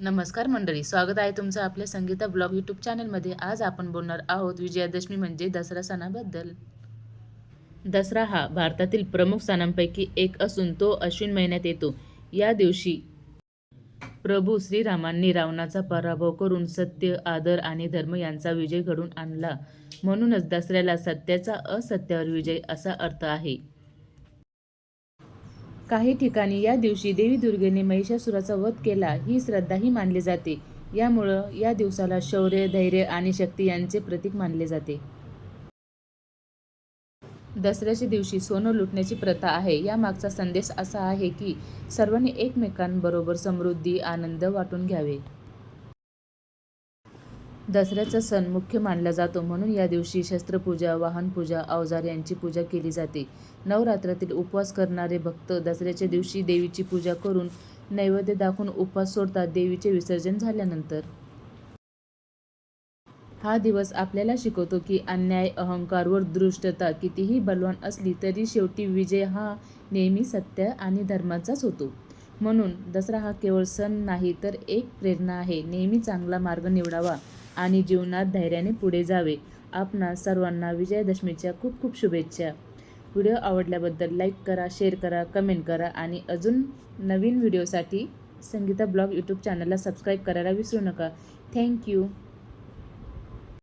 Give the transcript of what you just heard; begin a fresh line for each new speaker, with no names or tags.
नमस्कार मंडळी स्वागत आहे तुमचं आपल्या संगीता ब्लॉग यूट्यूब चॅनलमध्ये. आज आपण बोलणार आहोत विजयादशमी म्हणजे दसरा सणाबद्दल. दसरा हा भारतातील प्रमुख सणांपैकी एक असून तो अश्विन महिन्यात येतो. या दिवशी प्रभू श्रीरामांनी रावणाचा पराभव करून सत्य आदर आणि धर्म यांचा विजय घडून आणला. म्हणूनच दसऱ्याला सत्याचा असत्यावर विजय असा अर्थ आहे. काही ठिकाणी या दिवशी देवी दुर्गेने महिषासुराचा वध केला ही श्रद्धाही मानली जाते. यामुळं या दिवसाला शौर्य धैर्य आणि शक्ती यांचे प्रतीक मानले जाते. दसऱ्याच्या दिवशी सोनं लुटण्याची प्रथा आहे. यामागचा संदेश असा आहे की सर्वांनी एकमेकांबरोबर समृद्धी आनंद वाटून घ्यावे. दसऱ्याचा सण मुख्य मानला जातो म्हणून या दिवशी शस्त्रपूजा वाहनपूजा अवजार यांची पूजा केली जाते. नवरात्रातील उपवास करणारे भक्त दसऱ्याच्या दिवशी देवीची पूजा करून नैवेद्य दाखवून उपवास सोडतात देवीचे विसर्जन झाल्यानंतर. हा दिवस आपल्याला शिकवतो की अन्याय अहंकार व दृष्टता कितीही बलवान असली तरी शेवटी विजय हा नेहमी सत्य आणि धर्माचाच होतो. म्हणून दसरा हा केवळ सण नाही तर एक प्रेरणा आहे. नेहमी चांगला मार्ग निवडावा. आणि जीवनात धैर्याने पुढे जावे. आपणा सर्वांना विजयादशमीच्या खूप खूप शुभेच्छा. व्हिडिओ आवडल्याबद्दल लाईक करा शेअर करा कमेंट करा आणि अजून नवीन व्हिडिओसाठी संगीता ब्लॉग यूट्यूब चॅनलला सबस्क्राईब करायला विसरू नका. थँक्यू